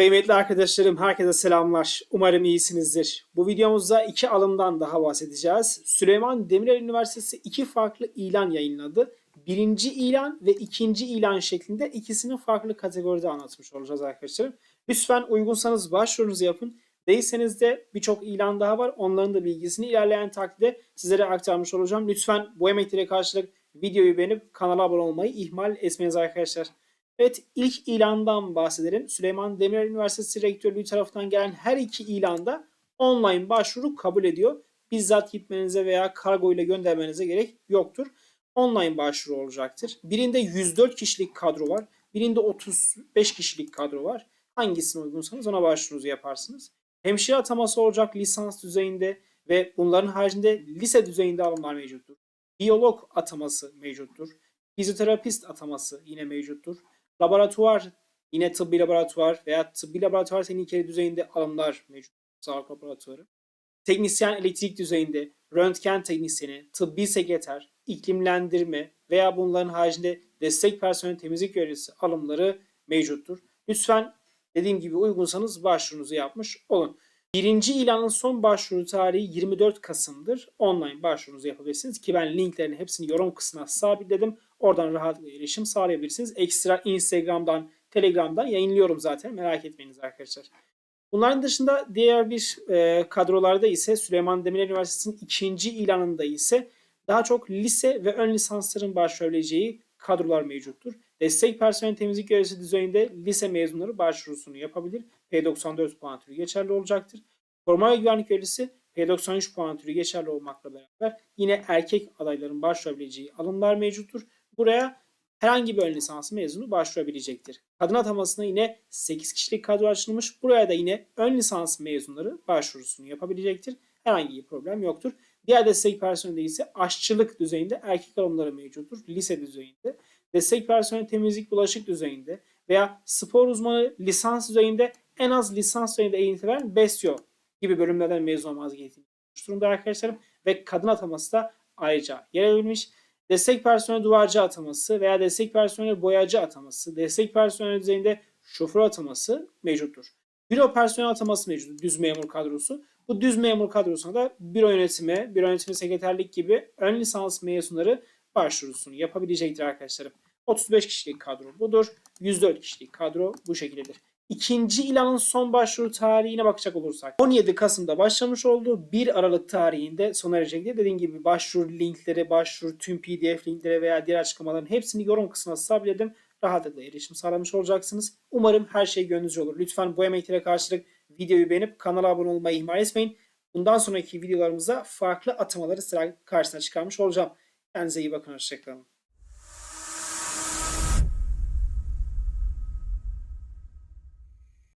Kıymetli arkadaşlarım, herkese selamlar. Umarım iyisinizdir. Bu videomuzda iki alımdan daha bahsedeceğiz. Süleyman Demirel Üniversitesi iki farklı ilan yayınladı. Birinci ilan ve ikinci ilan şeklinde ikisini farklı kategoride anlatmış olacağız arkadaşlarım. Lütfen uygunsanız başvurunuzu yapın. Değilseniz de birçok ilan daha var. Onların da bilgisini ilerleyen takdirde sizlere aktarmış olacağım. Lütfen bu emeklere karşılık videoyu beğenip kanala abone olmayı ihmal etmeyiniz arkadaşlar. Evet ilk ilandan bahsedelim. Süleyman Demirel Üniversitesi Rektörlüğü tarafından gelen her iki ilanda online başvuru kabul ediyor. Bizzat gitmenize veya kargo ile göndermenize gerek yoktur. Online başvuru olacaktır. Birinde 104 kişilik kadro var. Birinde 35 kişilik kadro var. Hangisine uygunsanız ona başvurunuzu yaparsınız. Hemşire ataması olacak lisans düzeyinde ve bunların haricinde lise düzeyinde alımlar mevcuttur. Biyolog ataması mevcuttur. Fizyoterapist ataması yine mevcuttur. Laboratuvar yine tıbbi laboratuvar veya tıbbi laboratuvar teknikeri düzeyinde alımlar mevcut. Sağlık laboratuvarı. Teknisyen elektrik düzeyinde, röntgen teknisyeni, tıbbi sekreter, iklimlendirme veya bunların haricinde destek personel temizlik görevlisi alımları mevcuttur. Lütfen dediğim gibi uygunsanız başvurunuzu yapmış olun. Birinci ilanın son başvuru tarihi 24 Kasım'dır. Online başvurunuzu yapabilirsiniz ki ben linklerin hepsini yorum kısmına sabitledim. Oradan rahatlıkla erişim sağlayabilirsiniz. Ekstra Instagram'dan, Telegram'dan yayınlıyorum zaten. Merak etmeyiniz arkadaşlar. Bunların dışında diğer bir e, kadrolarda ise Süleyman Demirel Üniversitesi'nin ikinci ilanında ise daha çok lise ve ön lisansların başvurabileceği kadrolar mevcuttur. Destek personel temizlik görevlisi düzeyinde lise mezunları başvurusunu yapabilir. P94 puan türü geçerli olacaktır. Koruma ve güvenlik görevlisi P93 puan türü geçerli olmakla beraber yine erkek adayların başvurabileceği alımlar mevcuttur. Buraya herhangi bir ön lisans mezunu başvurabilecektir. Kadın atamasına yine 8 kişilik kadro açılmış. Buraya da yine ön lisans mezunları başvurusunu yapabilecektir. Herhangi bir problem yoktur. Diğer destek personeli ise aşçılık düzeyinde erkek alımları mevcuttur. Lise düzeyinde. Destek personeli temizlik bulaşık düzeyinde veya spor uzmanı lisans düzeyinde en az lisans düzeyinde eğitim veren BESYO gibi bölümlerden mezun olmanız gerektiğini durumda arkadaşlarım. Ve kadın ataması da ayrıca yer verilmiş. Destek personeli duvarcı ataması veya destek personeli boyacı ataması, destek personeli düzeyinde şoför ataması mevcuttur. Büro personel ataması mevcut, düz memur kadrosu. Bu düz memur kadrosuna da büro yönetimi, büro yönetimi sekreterlik gibi ön lisans mezunları başvurusunu yapabilecektir arkadaşlarım. 35 kişilik kadro budur. 104 kişilik kadro bu şekildedir. İkinci ilanın son başvuru tarihine bakacak olursak 17 Kasım'da başlamış oldu. 1 Aralık tarihinde sona erecek diye dediğim gibi başvuru linkleri, başvuru tüm pdf linkleri veya diğer açıklamaların hepsini yorum kısmına sabitledim. Rahatlıkla erişim sağlamış olacaksınız. Umarım her şey gönlünüzce olur. Lütfen bu emeklere karşılık videoyu beğenip kanala abone olmayı ihmal etmeyin. Bundan sonraki videolarımızda farklı atamaları sıra karşısına çıkarmış olacağım. Kendinize iyi bakın. Hoşçakalın.